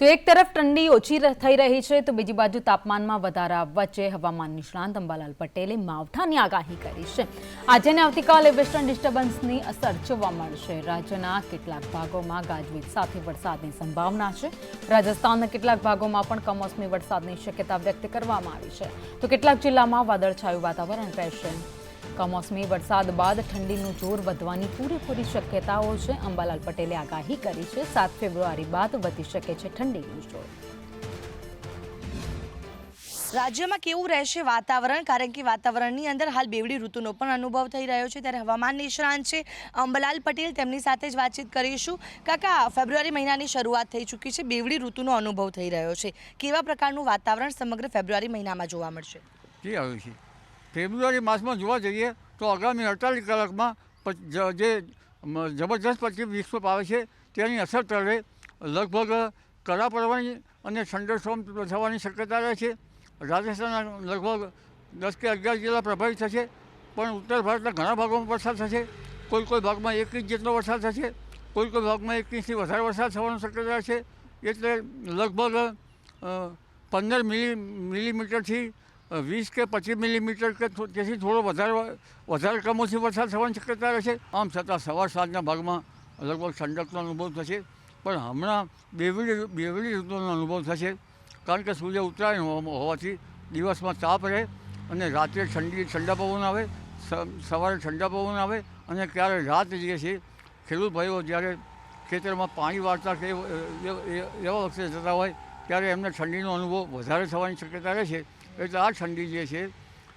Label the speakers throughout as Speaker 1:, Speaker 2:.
Speaker 1: તો એક તરફ ઠંડી ઓછી થઈ રહી છે, તો બીજી બાજુ તાપમાનમાં વધારા વચ્ચે હવામાન નિષ્ણાંત અંબાલાલ પટેલે માવઠાની આગાહી કરી છે. આજે અને આવતીકાલે વેસ્ટર્ન ડિસ્ટર્બન્સની અસર જોવા મળશે. રાજ્યના કેટલાક ભાગોમાં ગાજવીજ સાથે વરસાદની સંભાવના છે. રાજસ્થાનના કેટલાક ભાગોમાં પણ કમોસમી વરસાદની શક્યતા વ્યક્ત કરવામાં આવી છે. તો કેટલાક જિલ્લામાં વાદળછાયું વાતાવરણ રહેશે. કમોસમી વરસાદ બાદ ઠંડીનું જોર વધવાની પૂરેપૂરી શક્યતાઓ છે. અંબાલાલ પટેલે આગાહી કરી છે સાત ફેબ્રુઆરી બાદ વધી શકે છે ઠંડીનું જોર
Speaker 2: રાજ્યમાં કેવું રહેશે વાતાવરણ? કારણ કે વાતાવરણની અંદર હાલ બેવડી ઋતુનો પણ અનુભવ થઈ રહ્યો છે. ત્યારે હવામાન નિષ્ણાંત છે. અંબલાલ પટેલ તેમની સાથે જ વાતચીત કરીશું. કાકા ફેબ્રુઆરી મહિનાની શરૂઆત થઈ ચૂકી છે. બેવડી ઋતુનો અનુભવ થઈ રહ્યો છે. કેવા પ્રકારનું વાતાવરણ સમગ્ર ફેબ્રુઆરી મહિનામાં જોવા મળશે?
Speaker 3: ફેબ્રુઆરી માસમાં જોવા જઈએ તો આગામી અડતાલીસ કલાકમાં જે જબરદસ્ત પછી વિશ્વ આવે છે, તેની અસર તળે લગભગ કરા પડવાની અને થંડરસ્ટોમ થવાની શક્યતા રહે છે. રાજસ્થાનના લગભગ દસ કે અગિયાર જિલ્લા પ્રભાવિત થશે, પણ ઉત્તર ભારતના ઘણા ભાગોમાં વરસાદ થશે. કોઈ કોઈ ભાગમાં એક ઇંચ જેટલો વરસાદ થશે, કોઈ કોઈ ભાગમાં એક ઇંચથી વધારે વરસાદ થવાની શક્યતા છે. એટલે લગભગ પંદર મિલી મિલીમીટરથી વીસ કે પચીસ મિલીમીટર કે તેથી થોડો વધારે વધારે કમોસમી વરસાદ થવાની શક્યતા રહેશે. આમ છતાં સવાર સાંજના ભાગમાં લગભગ ઠંડકનો અનુભવ થશે. પણ હમણાં બેવડી બેવડી ઋતુનો અનુભવ થશે. કારણ કે સૂર્ય ઉત્તરાયણ હોવાથી દિવસમાં તાપ રહે અને રાત્રે ઠંડી, ઠંડા પવન આવે સવારે ઠંડા પવન આવે અને ક્યારે રાત જે છે, ખેડૂત ભાઈઓ જ્યારે ખેતરમાં પાણી વાળતા કે એવા વખતે જતા હોય, ત્યારે એમને ઠંડીનો અનુભવ વધારે થવાની શક્યતા રહે છે એટલે આ ઠંડી જે છે,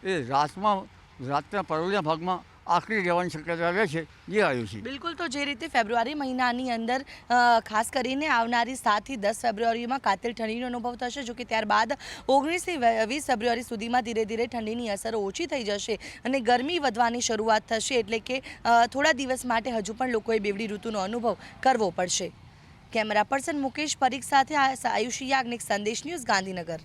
Speaker 3: એ રાતમાં, રાતના પરોળિયા ભાગમાં આખરી રહેવાની શક્યતા રહે છે, જે આવ્યું છે.
Speaker 2: બિલકુલ, તો જે રીતે ફેબ્રુઆરી મહિનાની અંદર ખાસ કરીને આવનારી સાતથી દસ ફેબ્રુઆરીમાં કાતિલ ઠંડીનો અનુભવ થશે જો કે ત્યારબાદ ઓગણીસથી વીસ ફેબ્રુઆરી સુધીમાં ધીરે ધીરે ઠંડીની અસર ઓછી થઈ જશે અને ગરમી વધવાની શરૂઆત થશે, એટલે કે થોડા દિવસ માટે હજુ પણ લોકોએ બેવડી ઋતુનો અનુભવ કરવો પડશે. કેમેરા પર્સન મુકેશ પરીખ સાથે આયુષી યાજ્ઞિક સંદેશ ન્યૂઝ ગાંધીનગર.